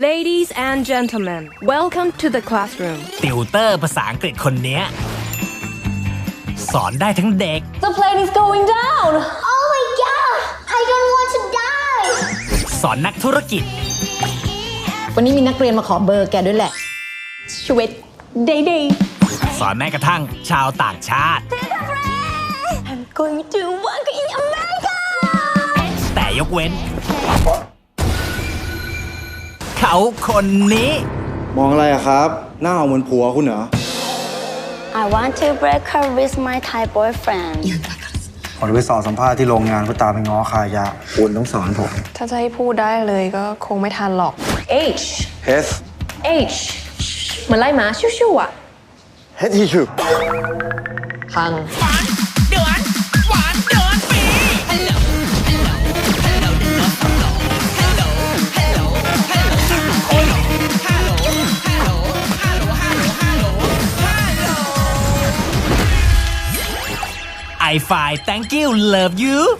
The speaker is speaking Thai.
Ladies and gentlemen, welcome to the classroom. ติวเตอร์ภาษาอังกฤษคนเนี้ย สอนได้ทั้งเด็ก The plane is going down. Oh my god! I don't want to die! สอนนักธุรกิจ วันนี้มีนักเรียนมาขอเบอร์แกด้วยแหละชีวิต day day สอนแม้กระทั่งชาวต่างชาติ I'm going to work in America แต่ยกเว้น เขาคนนี้ มองอะไรอะครับ หน้าเหมือนผัวคุณเหรอ I want to break her with my Thai boyfriend. ผมจะไปสอบสัมภาษณ์ที่โรงงานเพื่อตามไปง้อคายะคุณต้องสอนผม ถ้าจะให้พูดได้เลยก็คงไม่ทันหรอก H H H เหมือนไล่หมาชิวๆอะ H T ชูพัง I find thank you. Love you